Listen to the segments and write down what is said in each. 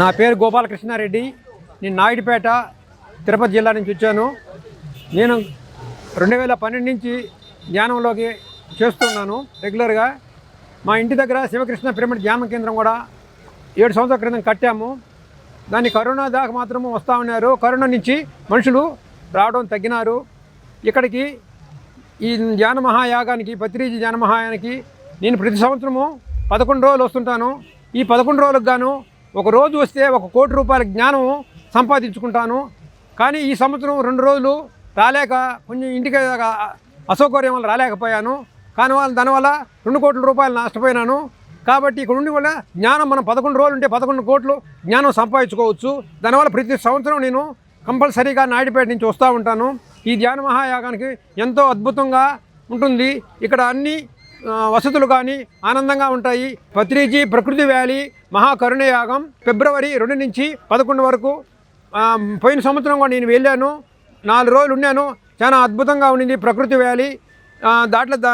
నా పేరు గోపాలకృష్ణారెడ్డి. నేను నాయుడుపేట తిరుపతి జిల్లా నుంచి వచ్చాను. నేను రెండు వేల పన్నెండు నుంచి ధ్యానంలోకి చేస్తున్నాను రెగ్యులర్గా. మా ఇంటి దగ్గర శివకృష్ణ పిరమిడ్ ధ్యాన కేంద్రం కూడా ఏడు సంవత్సరాల క్రితం కట్టాము. దాన్ని కరోనా దాకా మాత్రము వస్తూ ఉన్నారు. కరోనా నుంచి మనుషులు రావడం తగ్గినారు. ఇక్కడికి ఈ ధ్యాన మహాయాగానికి పత్రిజీ ధ్యాన మహాయానికి నేను ప్రతి సంవత్సరము పదకొండు రోజులు వస్తుంటాను. ఈ పదకొండు రోజులకు గాను ఒక రోజు వస్తే ఒక కోటి రూపాయల జ్ఞానం సంపాదించుకుంటాను. కానీ ఈ సంవత్సరం రెండు రోజులు రాలేక కొంచెం ఇంటికి అసౌకర్యం వల్ల రాలేకపోయాను. కానీ వాళ్ళ దానివల్ల రెండు కోట్ల రూపాయలు నష్టపోయినాను. కాబట్టి ఇక్కడ ఉండి వల్ల జ్ఞానం మనం పదకొండు రోజులు ఉంటే పదకొండు కోట్లు జ్ఞానం సంపాదించుకోవచ్చు. దానివల్ల ప్రతి సంవత్సరం నేను కంపల్సరీగా నాయుడుపేట నుంచి వస్తూ ఉంటాను. ఈ ధ్యాన మహాయాగానికి ఎంతో అద్భుతంగా ఉంటుంది. ఇక్కడ అన్ని వసతులు కానీ ఆనందంగా ఉంటాయి. పత్రిజీ ప్రకృతి వ్యాలీ మహాకరుణయాగం ఫిబ్రవరి రెండు నుంచి పదకొండు వరకు. పోయిన సంవత్సరం కూడా నేను వెళ్ళాను. నాలుగు రోజులు ఉన్నాను. చాలా అద్భుతంగా ఉండింది ప్రకృతి వ్యాలీ. దాంట్లో దా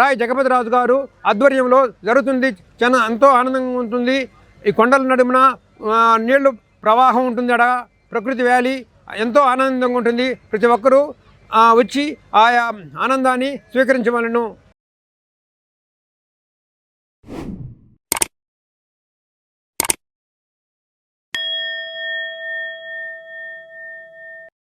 రాయ్ జగపతిరాజు గారు ఆధ్వర్యంలో జరుగుతుంది. చాలా ఎంతో ఆనందంగా ఉంటుంది. ఈ కొండల నడుమున నీళ్ళు ప్రవాహం ఉంటుంది అడ ప్రకృతి వ్యాలీ ఎంతో ఆనందంగా ఉంటుంది. ప్రతి ఒక్కరూ వచ్చి ఆయా ఆనందాన్ని స్వీకరించవలను.